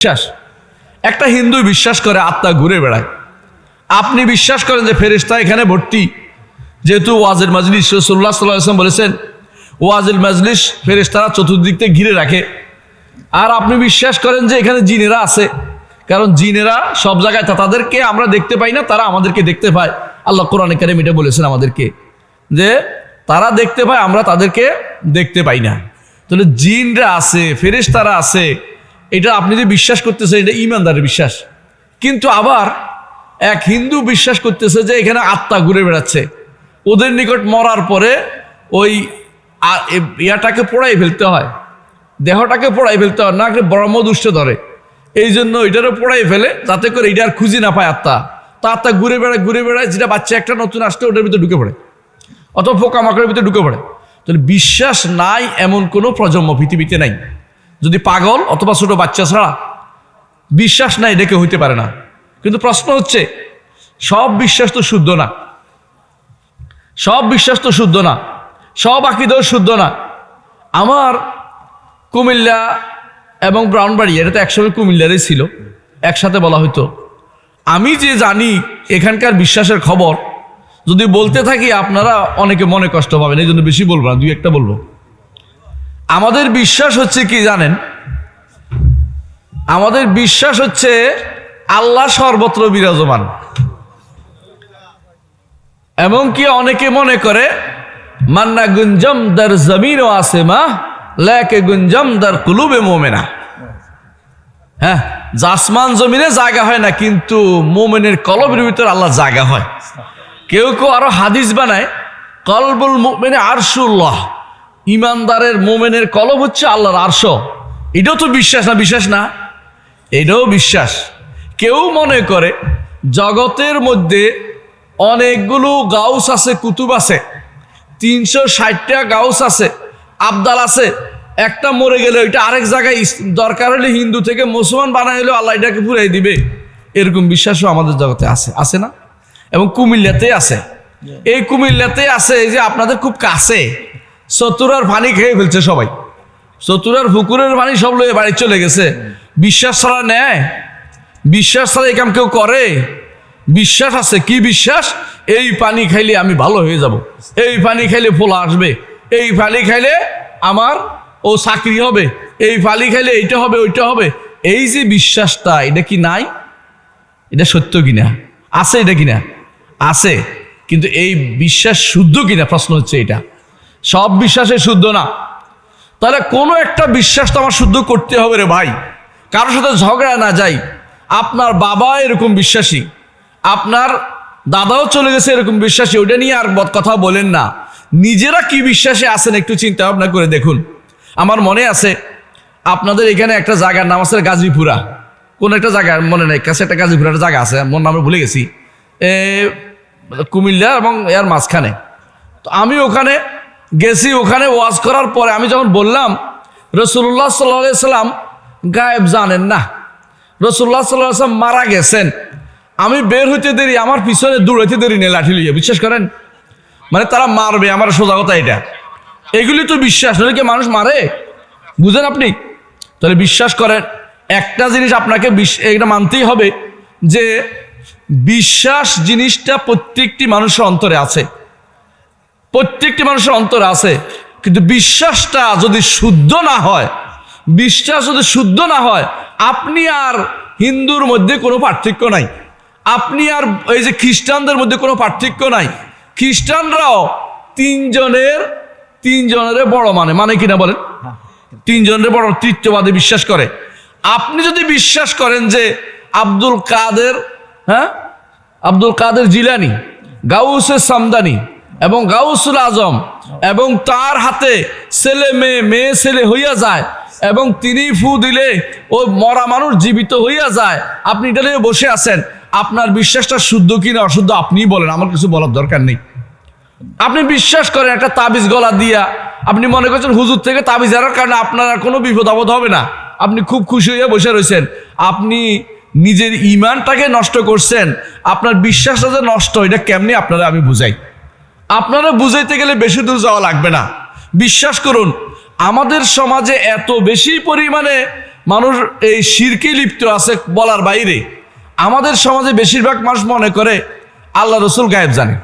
বিশ্বাস। একটা হিন্দু বিশ্বাস করে, আত্মা ঘুরে বেড়ায়। আপনি বিশ্বাস করেন যে ফেরিস্তা এখানে ভর্তি। যেহেতু ওয়াজের মাজলিস রসুল্লাহ সাল্লাম বলেছেন, ওয়াজের মাজলিস ফেরিস্তারা চতুর্দিক থেকে ঘিরে রাখে। আর আপনি বিশ্বাস করেন যে এখানে জিনেরা আছে। কারণ জিনেরা সব জায়গায় তাদেরকে আমরা দেখতে পাই না, তারা আমাদেরকে দেখতে পায়। আল্লাহ কোরআন কারিম এটা বলেছেন আমাদেরকে যে তারা দেখতে পায়, আমরা তাদেরকে দেখতে পাই না। তাহলে জিনরা আছে, ফেরেশতারা আছে এটা আপনি যে বিশ্বাস করতেছেন, এটা ইমানদারের বিশ্বাস। কিন্তু আবার এক হিন্দু বিশ্বাস করতেছে যে এখানে আত্মা ঘুরে বেড়াচ্ছে। ওদের নিকট মরার পরে ওই ইয়াটাকে পোড়াই ফেলতে হয়। দেহটাকে পোড়াই ফেলতে হয়, না ব্রহ্ম দুষ্ট ধরে। এই জন্য এটারও পোড়াই ফেলে, যাতে করে এটা আর খুঁজে না পায় আত্মা। তা আত্মা ঘুরে বেড়ায় ঘুরে বেড়ায়, যেটা বাচ্চা একটা নতুন আসলে ওটার ভিতরে ঢুকে পড়ে। অথবা পোকামাকড়ের ভিতরে ঢুকে পড়ে। তাহলে বিশ্বাস নাই এমন কোনো প্রজন্ম পৃথিবীতে নাই। যদি পাগল অথবা ছোটো বাচ্চা ছাড়া বিশ্বাস নাই ডেকে হইতে পারে না। কিন্তু প্রশ্ন হচ্ছে, সব বিশ্বাস তো শুদ্ধ না। সব বিশ্বাস তো শুদ্ধ না। সব আকিদেও শুদ্ধ না। আমার কুমিল্লা এবং ব্রাউনবাড়ি এটা তো একসময় কুমিল্লারই ছিল। একসাথে বলা হতো আমি যে জানি, এখানকার বিশ্বাসের খবর, যদি বলতে থাকি আপনারা অনেকে মনে কষ্ট পাবেন এই জন্য বেশি বলব না, দুই একটা বলব। আমাদের বিশ্বাস হচ্ছে কি জানেন? আমাদের বিশ্বাস হচ্ছে আল্লাহ সর্বত্র বিরাজমান। এবং কি অনেকে মনে করে, মান্না গুঞ্জম দার জমিনও আছে মা, লেকে গুঞ্জম দার কুলুবে মোমেনা। হ্যাঁ জাসমান জমিনে জায়গা হয় না, কিন্তু মোমেনের কলবের ভিতর আল্লাহ জায়গা হয়। কেউ কেউ আরও হাদিস বানায়, কলবুল মোমেনে আরশুল্লাহ ইমানদারের মোমেনের কলব হচ্ছে আল্লাহর আরশ। এটাও তো বিশ্বাস না বিশ্বাস না? এটাও বিশ্বাস। কেউ মনে করে জগতের মধ্যে অনেকগুলো গাউস আছে, কুতুব আছে, তিনশো ষাটটা গাউস আছে, আবদাল আছে, একটা মরে গেলে ওইটা আরেক জায়গায় দরকার হলে হিন্দু থেকে মুসলমান বানাই হলেও আল্লাহ এটাকে পুরাই দিবে। এরকম বিশ্বাসও আমাদের জগতে আছে আছে না? এবং কুমিল্লাতে আছে। এই কুমিল্লাতে আছে, এই যে আপনাদের খুব কাছে। চতুরার পানি খেয়ে ফেলছে সবাই। চতুরার পুকুরের পানি সব লয়ে বাড়ি চলে গেছে। বিশ্বাস ছাড়া নেয় বিশ্বাস ছাড়া এই কাম কেউ করে। বিশ্বাস আছে। কি বিশ্বাস? এই পানি খাইলে আমি ভালো হয়ে যাব। এই পানি খাইলে ফোলা আসবে। এই পানি খাইলে আমার ও চাকরি হবে। এই পানি খাইলে এইটা হবে, ওইটা হবে। এই যে বিশ্বাসটা, এটা কি নাই? এটা সত্য কিনা? আছে এটা কিনা? আছে। কিন্তু এই বিশ্বাস শুদ্ধ কিনা? প্রশ্ন হচ্ছে এটা। সব বিশ্বাসে শুদ্ধ না। তাহলে কোনো একটা বিশ্বাস তো আমার শুদ্ধ করতে হবে রে ভাই। কারোর সাথে ঝগড়া না যাই। আপনার বাবা এরকম বিশ্বাসী। আপনার দাদাও চলে গেছে এরকম বিশ্বাসী। ওটা নিয়ে আর বদ কথা বলেন না। নিজেরা কি বিশ্বাসে আছেন একটু চিন্তা ভাবনা করে দেখুন। আমার মনে আছে, আপনাদের এখানে একটা জায়গার নাম আছে গাজীপুরা। কোন একটা জায়গা, মনে নেই, কাছে একটা গাজীপুরা একটা জায়গা আছে, মন নামে ভুলে গেছি। এ, কুমিল্লা এবং এর মাঝখানে। তো আমি ওখানে গেছি ওখানে ওয়াজ করার পরে আমি যখন বললাম, রসুল্লাহ সাল্লাহ সাল্লাম গায়েব জানেন না। রসুল্লাহ সাল্লাহ সাল্লাম মারা গেছেন। আমি বের হইতে দেরি, আমার পিছনে দৌড়াইতে দেরি নেই লাঠি লইয়া, বিশ্বাস করেন? মানে তারা মারবে, আমার সোজা কথা এটা। এগুলি তো বিশ্বাস নইলে কি মানুষ মারে? বুঝেন আপনি? তাহলে বিশ্বাস করেন, একটা জিনিস আপনাকে এটা মানতেই হবে যে, বিশ্বাস জিনিসটা প্রত্যেকটি মানুষের অন্তরে আছে। প্রত্যেকটি মানুষের অন্তরে আছে, কিন্তু বিশ্বাসটা যদি শুদ্ধ না হয়, বিশ্বাস যদি শুদ্ধ না হয়, আপনি আর হিন্দুর মধ্যে কোনো পার্থক্য নাই। আপনি আর এই যে খ্রিস্টানদের মধ্যে কোনো পার্থক্য নাই। খ্রিস্টানরাও তিনজনের তিনজনের বড় মানে মানে কিনা বলেন? তিনজনের বড় তৃতীয়বাদে বিশ্বাস করে। আপনি যদি বিশ্বাস করেন যে আব্দুল কাদের হ্যাঁ? আব্দুল কাদের জিলানি গাউসের সামদানি এবং গাউসুল আজম এবং তার হাতে ছেলে মেয়ে মেয়ে ছেলে হইয়া যায় এবং তিনি ফু দিলে ও মরা মানুষ জীবিত হইয়া যায়। আপনি এটা নিয়ে বসে আছেন। আপনার বিশ্বাসটা শুদ্ধ কি না অশুদ্ধ আপনিই বলেন, আমার কিছু বলার দরকার নেই। আপনি বিশ্বাস করেন, একটা তাবিজ গলা দিয়া আপনি মনে করছেন হুজুর থেকে তাবিজ আনার কারণে আপনার আর কোনো বিপদ আপদ হবে না। আপনি খুব খুশি হয়ে বসে রয়েছেন আপনি নিজের ইমানটাকে নষ্ট করছেন। আপনার বিশ্বাসটা যে নষ্ট, এটা কেমনি আপনারা আমি বুঝাই? আপনারা বুঝাইতে গেলে বেশি দূর যাওয়া লাগবে না। বিশ্বাস করুন, আমাদের সমাজে এত বেশি পরিমাণে মানুষ এই শিরকে লিপ্ত আছে বলার বাইরে। আমাদের সমাজে বেশিরভাগ মানুষ মনে করে, আল্লাহ রসুল গায়েব জানে।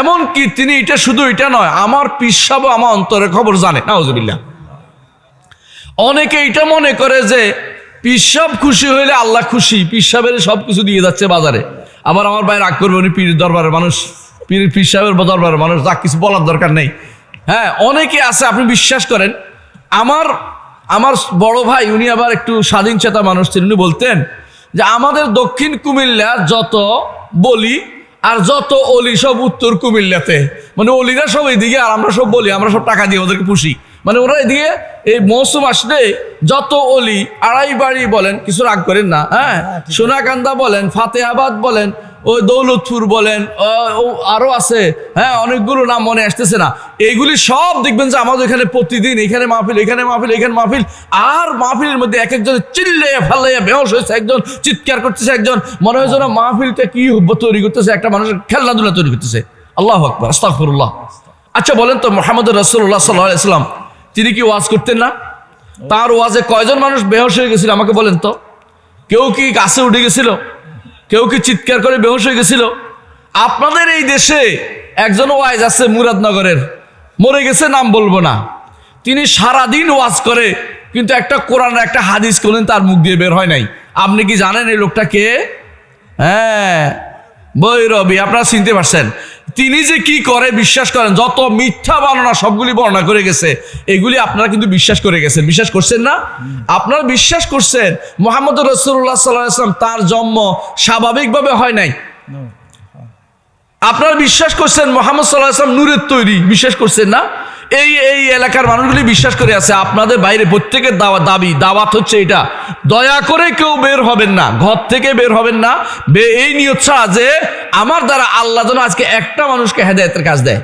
এমন কি তিনি এটা শুধু এটা নয়, আমার পিসাবও আমার অন্তরের খবর জানে, নাউজুবিল্লাহ। অনেকে এটা মনে করে যে পিসাব খুশি হইলে আল্লাহ খুশি পিসাবের সব কিছু দিয়ে যাচ্ছে বাজারে। আবার আমার ভাই রাগ করবে, উনি পীর দরবারের মানুষ। পীর পিসাবের দরবারের মানুষ যা কিছু বলার দরকার নেই। হ্যাঁ অনেকে আছে আপনি বিশ্বাস করেন আমার আমার বড় ভাই উনি আবার একটু স্বাধীন চেতা মানুষ ছিলেন উনি বলতেন যে আমাদের দক্ষিণ কুমিল্লার যত বলি আর যত অলি সব উত্তর কুমিল্লাতে। মানে অলিরা সব এদিকে আর আমরা সব বলি আমরা সব টাকা দিয়ে ওদেরকে পুষি। মানে ওরা এদিকে এই মৌসুম আসলে যত অলি আড়াই বাড়ি বলেন কিছু রাগ করেন না হ্যাঁ? সোনাকান্দা বলেন ফাতেহাবাদ বলেন ওই দৌলতপুর বলেন, ও- ও, আরও আছে। হ্যাঁ অনেকগুলো নাম মনে আসতেছে না। এইগুলি সব দেখবেন যে আমাদের এখানে প্রতিদিন, এখানে মাহফিল এখানে মাহফিল এখানে মাহফিল। আর মাহফিলের মধ্যে এক একজন চিল্লাইয়া ফাল্লাইয়া বেহস হয়েছে, একজন চিৎকার করতেছে, একজন মনে হয় যেন মাহফিলটা কি তৈরি করতেছে, একটা মানুষের খেলনাধুলা তৈরি করতেছে। আল্লাহ আকবর, আস্তাগফিরুল্লাহ। আচ্ছা বলেন তো, মোহাম্মদ রসুল্লাহ সাল্লাহ ইসলাম তিনি কি ওয়াজ করতেন না? তার ওয়াজে কয়জন মানুষ বেহস হয়ে গেছিল আমাকে বলেন তো? কেউ কি গাছে উঠে গেছিল? কেউ কি চিৎকার করে বেহস হয়ে গেছিল? আপনাদের এই দেশে একজন ওয়াজ আছে মুরাদনগরের। মরে গেছে নাম বলব না। তিনি সারাদিন ওয়াজ করে, কিন্তু একটা কোরআন একটা হাদিস করলেন তার মুখ দিয়ে বের হয় নাই। আপনি কি জানেন এই লোকটা কে? হ্যাঁ বৈরবী, আপনারা চিনতে পারছেন। তিনি যে কি করে বিশ্বাস করেন? যত মিথ্যা বর্ণনা সবগুলি বর্ণনা করে গেছে এগুলি আপনারা কিন্তু বিশ্বাস করে গেছেন। বিশ্বাস করছেন না? আপনারা বিশ্বাস করছেন মোহাম্মদ রসুল্লাহ সাল্লাম তার জন্ম স্বাভাবিকভাবে হয় নাই? আপনারা বিশ্বাস করছেন মোহাম্মদ সাল্লাহ আসলাম নূরের তৈরি? বিশ্বাস করছেন না? এই এই এলাকার মানুষগুলি বিশ্বাস করে আছে, আপনাদের বাইরে প্রত্যেকের দাওয়া, দাবি, দাওয়াত হচ্ছে এটা। দয়া করে কেউ বের হবেন না, ঘর থেকে বের হবেন না। এই নিয়ত ছাড়া যে আমার দ্বারা আল্লাহ যেন আজকে একটা মানুষকে হেদায়তের কাজ দেয়।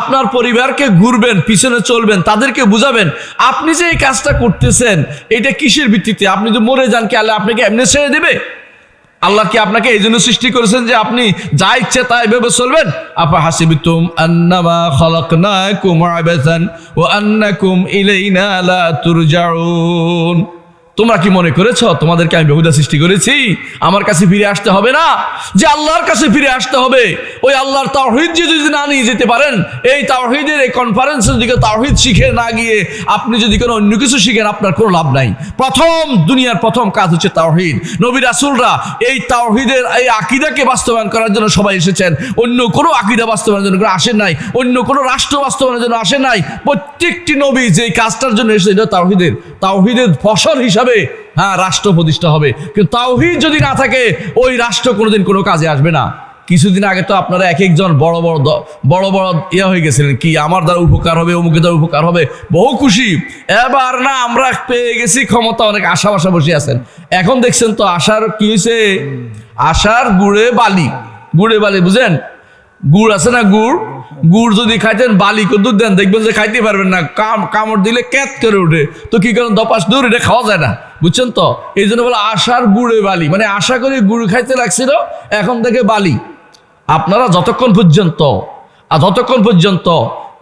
আপনার পরিবারকে ঘুরবেন, পিছনে চলবেন, তাদেরকে বুঝাবেন, আপনি যে এই কাজটা করতেছেন, এটা কিসের ভিত্তিতে? আপনি যে মরে যান কি আল্লাহ আপনাকে এমনি ছেড়ে দেবে? আল্লাহ কি আপনাকে এই জন্য সৃষ্টি করেছেন যে আপনি যা ইচ্ছে তাই ভেবে চলবেন? আপা হাসিবিতুম আন্নামা খালাকনাকুম আবাসান ওয়া আন্নাকুম ইলাইনা লা তুরজাউন। তোমরা কি মনে করেছ? তোমাদেরকে আমি বেহুদা সৃষ্টি করেছি। আমার কাছে ফিরে আসতে হবে না। যে আল্লাহর কাছে ফিরে আসতে হবে, ওই আল্লাহর তাওহীদ যদি না নিয়ে যেতে পারেন, এই তাওহীদের এই কনফারেন্সের দিকে তাওহীদ শিখে না গিয়ে আপনি যদি কোনো অন্য কিছু শিখেন, আপনার কোনো লাভ নাই। প্রথম, দুনিয়ার প্রথম কাজ হচ্ছে তাওহীদ। নবী রাসূলরা এই তাওহীদের, এই আকিদাকে বাস্তবায়ন করার জন্য সবাই এসেছেন। অন্য কোনো আকিদা বাস্তবায়নের জন্য আসেন নাই। অন্য কোনো রাষ্ট্র বাস্তবায়নের জন্য আসেন নাই। প্রত্যেকটি নবী যে কাজটার জন্য এসেছে এটা তাওহীদের। তাওহীদের ফসল হিসাবে হ্যাঁ রাষ্ট্র প্রতিষ্ঠা হবে। কিন্তু তাওহীদ যদি না থাকে, ওই রাষ্ট্র কোনোদিন কোনো কাজে আসবে না। কিছুদিন আগে তো আপনারা এক একজন বড় বড় বড় বড় ইয়ে হয়ে গেছিলেন। কি, আমার দ্বারা উপকার হবে, অমুকের দ্বারা উপকার হবে? বহু খুশি। এবার না, আমরা পেয়ে গেছি, ক্ষমতা অনেক আশা বাসা বসে আছেন। এখন দেখছেন তো আশার কি হয়েছে আশার গুড়ে বালি। গুড়ে বালি, বুঝেন? গুড় আছে না গুড়? গুড় যদি খাইতেন, বালি দুধ দেন, দেখবেন যে খাইতে পারবেন না। কাম, কামড় দিলে ক্যাত করে উঠে। তো কি করেন, দপাস দূর এটা খাওয়া যায় না। বুঝছেন তো? এই জন্য বলে আশার গুড়ে বালি। মানে আশা করে গুড় খাইতে লাগছিল, এখন থেকে বালি। আপনারা যতক্ষণ পর্যন্ত, আর যতক্ষণ পর্যন্ত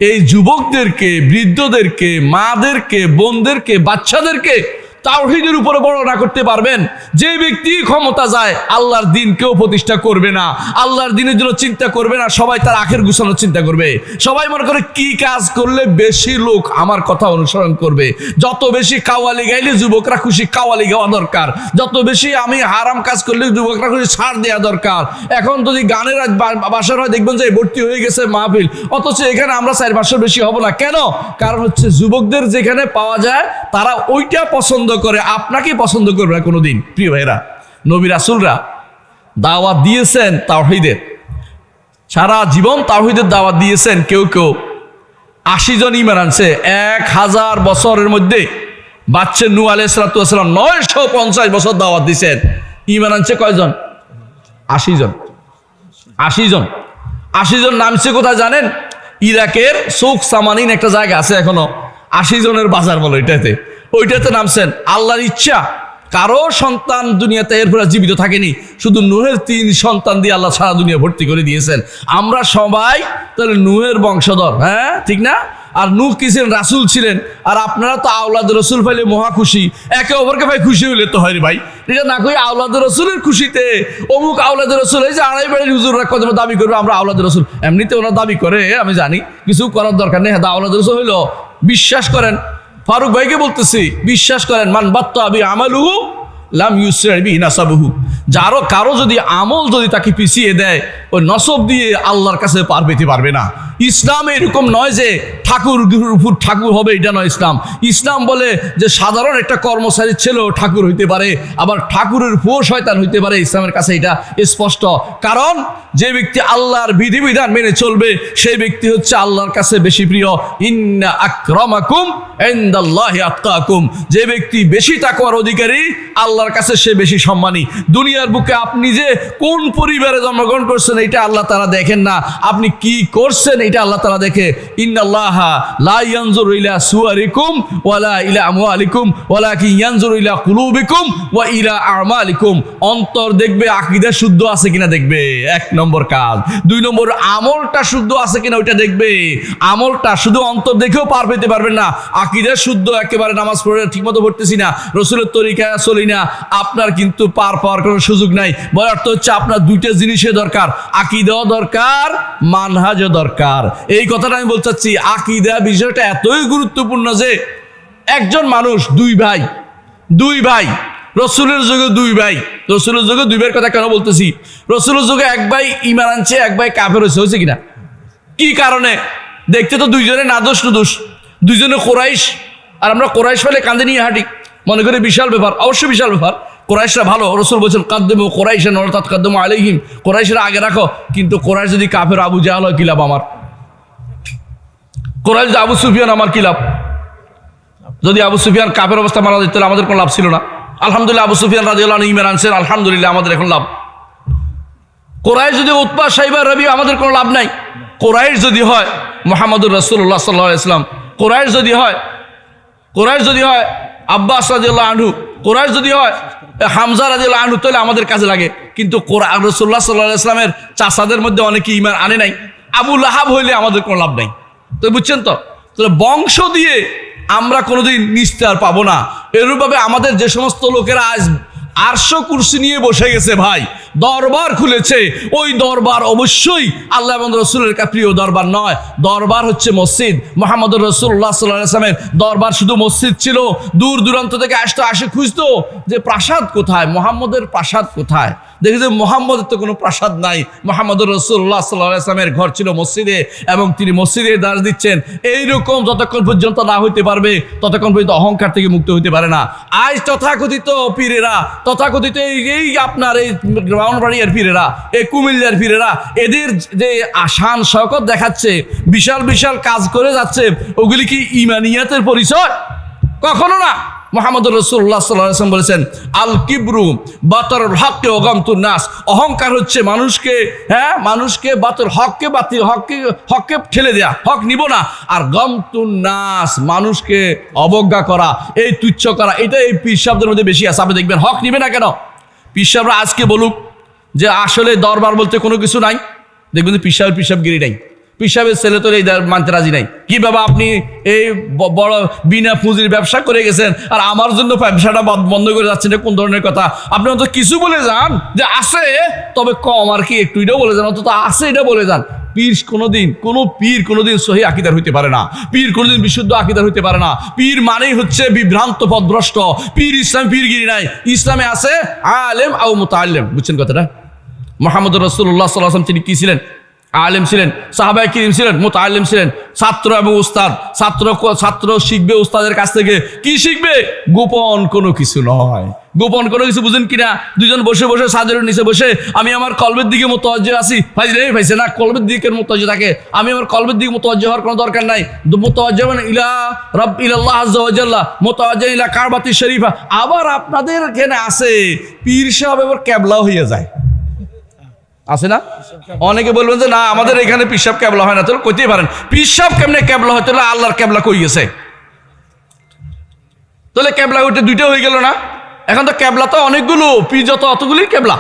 এই যুবকদেরকে, বৃদ্ধদেরকে, মাদেরকে, বোনদেরকে, বাচ্চাদেরকে তাওহীদের উপরে বর্ণনা করতে পারবেন। যে ব্যক্তি ক্ষমতা যায়, আল্লাহর দিন কেউ প্রতিষ্ঠা করবে না। আল্লাহর দিনের জন্য চিন্তা করবে না, সবাই তার আখের গুছানোর চিন্তা করবে। সবাই মনে করে, কি কাজ করলে বেশি লোক আমার কথা অনুসরণ করবে? যত বেশি কাওয়ালি গাইলে যুবকরা খুশি, কাওয়ালি গাওয়া দরকার। যত বেশি আমি হারাম কাজ করলে যুবকরা খুশি, ছাড় দেওয়া দরকার। এখন যদি গানের বাসার হয়, দেখবেন যে ভর্তি হয়ে গেছে মাহফিল। অথচ এখানে আমরা চার পাঁচশো বেশি হব না। কেন? কারণ হচ্ছে যুবকদের যেখানে পাওয়া যায়, তারা ওইটা পছন্দ করে, আপনাকে পছন্দ করবে না কোনোদিন। প্রিয় ভাইরা নবী রাসুলরা দাওয়াত দিয়েছেন তাওহীদের। সারা জীবন তাওহীদের দাওয়াত দিয়েছেন কেউ কেউ। আশি জন ইমান আনছে, এক হাজার বছরের মধ্যে বাচ্চা নু আলাইসালাম নয়শো পঞ্চাশ বছর দাওয়াত দিয়েছেন। ইমান আনছে কয়জন? আশি জন। আশি জন। আশি জন নামছে কোথায় জানেন? ইরাকের সুখ সামানিন একটা জায়গা আছে এখনও। আশি জনের বাজার বলো এটাতে। ওইটাতে নামছেন। আল্লাহর ইচ্ছা। কারও সন্তান দুনিয়াতে এরপরে জীবিত থাকেনি। শুধু নুহের তিন সন্তান দিয়ে আল্লাহ সারা দুনিয়া ভর্তি করে দিয়েছেন। আমরা সবাই তাহলে নুহের বংশধর হ্যাঁ? ঠিক না? আর নূহ কি ছিলেন? রাসুল ছিলেন। আর আপনারা তো আওলাদ রসুল পাইলে মহা খুশি। একে অপরকে ভাই খুশি হইলে তো হয় ভাই। এটা না কই আওলাদ রসুলের খুশিতে। অমুক আওলাদ রসুল, এই যে আড়াই বাড়ির হুজুররা কত দাবি করবে আমরা আওলাদ রসুল। এমনিতে ওরা দাবি করে, আমি জানি। কিছু করার দরকার নেই। হ্যাঁ আওলাদ রসুল হইল। বিশ্বাস করেন। ফারুক ভাইকে বলতেছি বিশ্বাস করেন মান বাত্তা আবি আমালুহু লাম ইউসবি নাসাবহু যারও কারও যদি আমল যদি তাকে পিছিয়ে দেয় ওই নসব দিয়ে আল্লাহর কাছে পার পেতে পারবে না। ইসলাম এরকম নয় যে ঠাকুর উপর ঠাকুর হবে, এটা নয় ইসলাম। ইসলাম বলে যে সাধারণ একটা কর্মচারীর ছেলেও ঠাকুর হইতে পারে, আবার ঠাকুরের ফুয়ো শয়তান হইতে পারে, ইসলামের কাছে এটা স্পষ্ট। কারণ যে ব্যক্তি আল্লাহর বিধিবিধান মেনে চলবে, সেই ব্যক্তি হচ্ছে আল্লাহর কাছে বেশি প্রিয়। ইন্না আক্রমাকুম ইনদাল্লাহি আত্তাকুম যে ব্যক্তি বেশি তাকওয়ার অধিকারী আল্লাহর কাছে সে বেশি সম্মানী। দুনিয়ার বুকে আপনি যে কোন পরিবারে জন্মগ্রহণ করছেন, এটা আল্লাহ তারা দেখেন না। আপনি কি করছেন, এটা আল্লাহ তারা দেখে। অন্তর দেখবে আকীদা শুদ্ধ আছে কিনা দেখবে। এক নম্বর কাজ। দুই নম্বর, আমলটা শুদ্ধ আছে কিনা ওইটা দেখবে। আমলটা শুধু অন্তর দেখেও পার পেতে পারবেন না। আকীদা শুদ্ধ, একেবারে নামাজ পড়ে ঠিকমতো পড়তেছি না। রসুলের তরিকা চলি না। আপনার কিন্তু পার পাওয়ার কোনো সুযোগ নাই। বলার অর্থ হচ্ছে আপনার দুইটা জিনিসের দরকার, আকিদাও দরকার, মানহাজও দরকার। এই কথাটা আমি বলতে চাচ্ছি, আকিদা বিষয়টা এতই গুরুত্বপূর্ণ যে একজন মানুষ, দুই ভাই দুই ভাই, রসুলের যুগে দুই ভাই, রসুলের যুগে দুই ভাইয়ের কথা কেন বলতেছি? রসুলের যুগে এক ভাই ইমান আনছে, এক ভাই কাফের হয়েছে হয়েছে কিনা? কি কারণে? দেখতে তো দুইজনে না দোষ না দোষ। দুইজনে কোরাইশ, আর আমরা কোরাইশ ফেলে কান্দে নিয়ে হাঁটি। মনে করি বিশাল ব্যাপার, অবশ্যই বিশাল ব্যাপার। কোরাইশরা ভালো, রসুল বলছেন, কাদ্দেমো কোরাইশে নরতাত কাদ্দেমো আলাইহিম। কোরাইশরা আগে রাখো, কিন্তু কোরাইশ যদি কাফের, আবু জাহাল হয়, কি লাভ আমার? কোরাইশ যদি আবু সুফিয়ান, আমার কি লাভ? যদি আবু সুফিয়ান কাপের অবস্থা মারা যেত তাহলে আমাদের কোনো লাভ ছিল না। আলহামদুলিল্লাহ, আবু সুফিয়ান রাজিউল্লাহ ইমান আনছেন, আলহামদুলিল্লাহ, আমাদের এখন লাভ। কোরআশ যদি উৎপা সাইবার রবি, আমাদের কোনো লাভ নাই। কোরআশ যদি হয়, মোহাম্মদুর রসুল্লাহ সাল্লাহ ইসলাম কোরআশ যদি হয় কোরআশ যদি হয় আব্বাস আনহু কোরআশ যদি হয় হামজা রাজিউল্লাহ আনহু তাহলে আমাদের কাজে লাগে। কিন্তু কোরআন রসুল্লাহ সাল্লাহ ইসলামের চাষাদের মধ্যে অনেকে ইমান আনে নাই। আবু লাহাব হইলে আমাদের কোনো লাভ নাই। তো বুঝছেন তো? তাহলে বংশ দিয়ে আমরা কোনোদিন নিস্তার পাবো না। এরূপভাবে আমাদের যে সমস্ত লোকেরা আজ আরশো কুর্সি নিয়ে বসে গেছে ভাই। দরবার খুলেছে। ওই দরবার অবশ্যই আল্লাহ এবং রসুলের প্রিয় দরবার নয়। দরবার হচ্ছে মসজিদ। মোহাম্মদ রসুল্লাহ সাল্লামের দরবার শুধু মসজিদ ছিল। দূর দূরান্ত থেকে আসতো, আসে খুঁজতো যে প্রাসাদ কোথায়? মোহাম্মদের প্রাসাদ কোথায়? দেখি যে মোহাম্মদের তো কোনো প্রাসাদ নাই। মোহাম্মদ রসুল্লাহ সাল্লামের ঘর ছিল মসজিদে এবং তিনি মসজিদে দাঁড় দিচ্ছেন। এইরকম যতক্ষণ পর্যন্ত না হইতে পারবে, ততক্ষণ পর্যন্ত অহংকার থেকে মুক্ত হইতে পারে না। আজ তথাকথিত পীরেরা, তথাকথিত এই আপনার এই ব্রাহ্মণবাড়িয়ার পীরেরা, এই কুমিল্লার পীরেরা, এদের যে আসান শকত দেখাচ্ছে, বিশাল বিশাল কাজ করে যাচ্ছে, ওগুলি কি ইমানিয়াতের পরিচয়? কখনো না। মোহাম্মদ রসুল্লাহ সাল্লাম বলেছেন, আল কিবরু বাতর হককে অগমতুর নাস। অহংকার হচ্ছে মানুষকে হ্যাঁ মানুষকে বাতর হককে বাতি, হককে হককে ঠেলে দেয়া, হক নিব না। আর গমতুন নাস, মানুষকে অবজ্ঞা করা, এই তুচ্ছ করা, এটা এই পীর শব্দের মধ্যে বেশি আছে। আপনি দেখবেন, হক নিবে না কেন? পীর সাহেবরা আজকে বলুক যে আসলে দরবার বলতে কোনো কিছু নাই। দেখবেন পিসাবের পিসাবগিরি নাই। পিসাবের ছেলে তো এই মানতে রাজি নাই। কি বাবা আপনি এই বড় বিনা পুঁজির ব্যবসা করে গেছেন, আর আমার জন্য ব্যবসাটা বন্ধ- করে যাচ্ছেন কোন ধরনের কথা? আপনি অন্তত কিছু বলে যান যে আছে, তবে কম আর কি, একটু এটাও বলে যান, অন্তত আছে এটা বলে যান। পীর কোনোদিন, কোনো পীর কোনোদিন সহি আকিদার হইতে পারে না। পীর কোনোদিন বিশুদ্ধ আকিদার হইতে পারে না। পীর মানেই হচ্ছে বিভ্রান্ত, পদভ্রষ্ট। পীর ইসলাম পীরগিরি নাই। ইসলামে আছে আলেম আও মুতাআল্লিম। বুঝছেন কথাটা? মোহাম্মদ রসুল্লাহ সাল্লাম তিনি কি ছিলেন? আলেম ছিলেন সাহাবাই কিরিম ছিলেন মোতালেম ছিলেন। ছাত্র এবং উস্তাদ, ছাত্র ছাত্র শিখবে উস্তাদের কাছ থেকে। কি শিখবে? গোপন কোনো কিছু নয়। গোপন কোনো কিছু বুঝেন কিনা? দুজন বসে বসে সাদের নিচে বসে, আমি আমার কলবের দিকে মোতজ্জ আছি। ফাইজলে ফাইছে না, কলবের দিকের মোতজ্জ থাকে? আমি আমার কলবের দিকে মোতজ্জ হওয়ার কোনো দরকার নাই। মোতজ্জ মানে ইলা রব ইলাল্লাহ ওয়াজাল্লাহ মোতজ্জ ইলা কারবাতি শরীফা। আবার আপনাদের এখানে আছে, পীর সাহেব এবার ক্যাবলাও হয়ে যায়। আছে না? অনেকে বলবেন যে, না, আমাদের এখানে পিসাব ক্যাবলা হয় না। তাহলে কইতেই পারেন, পিসাব কেমনে ক্যাবলা হয়? তাহলে আল্লাহর ক্যাবলা কই গেছে? তাহলে ক্যাবলা ওইটা দুইটা হয়ে গেল না? এখন তো ক্যাবলা তো অনেকগুলো পীর যত অতগুলি ক্যাবলা।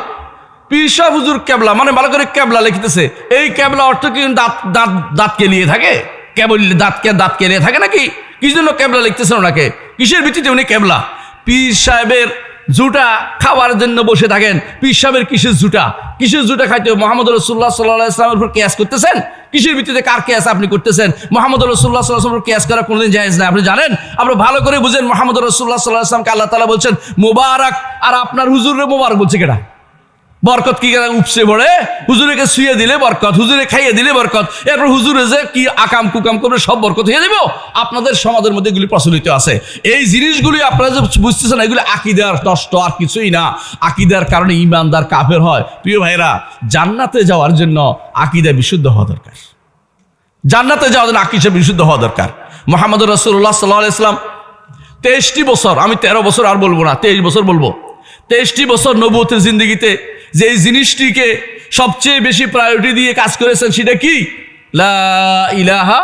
পিসাব হুজুর ক্যাবলা মানে ভালো করে ক্যাবলা লিখতেছে। এই ক্যাবলা অর্থ কি দাঁত দাঁত দাঁত কেলিয়ে থাকে? কেবল দাঁতকে দাঁত কেড়ে থাকে নাকি? কি জন্য ক্যাবলা লিখতেছেন ওনাকে? কিসের ভিত্তিতে উনি কেবলা পীর সাহেবের জুটা খাওয়ার জন্য বসে থাকেন। পীর সাহেবের কিসের জুটা? কিসের জুটা খাইতে মোহাম্মদ রসুল্লাহ সাল্লাহ ইসলামের উপর কেয়াস করতেছেন? কিসের ভিত্তিতে কার কেয়াস আপনি করতেছেন? মোহাম্মদ রসুল্লাহ সাল্লাহ কেয়াস করা কোনোদিন জায়েজ না। আপনি জানেন? আপনি ভালো করে বুঝেন মোহাম্মদ রসুল্লাহ সাল্লাহ আসলামকে আল্লাহ তালা বলছেন, মোবারক। আর আপনার হুজুরের মোবারক বলছে কেটা বরকত কি উপসে পড়ে? হুজুরেকে শুয়ে দিলে বরকত, হুজুরে খাইয়ে দিলে বরকত। এরপর হুজুরে যে কি আকাম কুকাম করবে, সব বরকত হয়ে যাবে। আপনাদের সমাজের মধ্যে এগুলি প্রচলিত আছে। এই জিনিসগুলি আপনারা যে বুঝতেছেন, এগুলি আকিদার নষ্ট আর কিছুই না। আকিদার কারণে ইমানদার কাফের হয়। প্রিয় ভাইরা জান্নাতে যাওয়ার জন্য আকিদা বিশুদ্ধ হওয়া দরকার। জান্নাতে যাওয়ার জন্য আকিদা বিশুদ্ধ হওয়া দরকার। মোহাম্মদ রসুল্লাহ সাল্লাহ ইসলাম তেইশটি বছর, আমি তেরো বছর আর বলব না, তেইশ বছর বলব। তেইশটি বছর নবুতের জিন্দগিতে যে এই জিনিসটিকে সবচেয়ে বেশি প্রায়োরিটি দিয়ে কাজ করেছেন সেটা কি? লা ইলাহা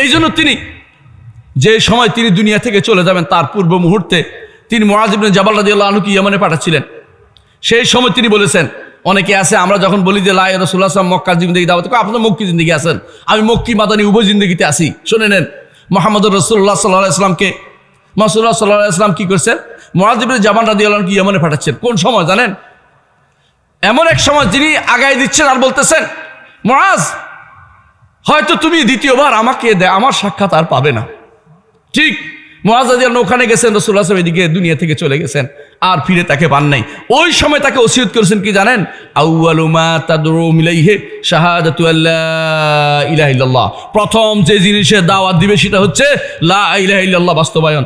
এই জন্য তিনি যে সময় তিনি দুনিয়া থেকে চলে যাবেন, তার পূর্ব মুহূর্তে তিনি মহাজিবিন জাবাল রাজি আল্লাহ আনুকে ইয়ামানে পাঠাচ্ছিলেন? সেই সময় তিনি বলেছেন, অনেকে আছে, আমরা যখন বলি যে লাই রসুল্লাহ আসলাম জিন্দগি দাওয়াত আপনার মক্কি জিন্দগি আছেন। আমি মক্কি মাদানি উভয় জিন্দগিতে আছি। শুনে নেন মোহাম্মদ রসুল্লাহ সাল্লাহ ইসলামকে মাসুল্লাহ সাল্লাহ ইসলাম কী করছেন? মহাজিবিন জামান রাজি আল্লাহকে ইয়ামানে পাঠাচ্ছেন? কোন সময়, জানেন? এমন এক সময় যিনি আগায় দিচ্ছেন আর বলতেছেন, মহাজ, হয়তো তুমি দ্বিতীয়বার আমাকে দে, আমার সাক্ষাৎ আর পাবে না। ঠিক মহাজাদিয়াল ওখানে গেছেন রসুল্লাহ এদিকে দুনিয়া থেকে চলে গেছেন, আর ফিরে তাকে পান নাই। ওই সময় তাকে ওসিয়ত করেছেন কি জানেন? আউয়ালুমা তাদরু মিলাইহে শাহাদাতু আল্লাহ ইলাহা প্রথম যে জিনিসের দাওয়াত দিবে সেটা হচ্ছে, লা ইলাহা ইল্লাল্লাহ বাস্তবায়ন।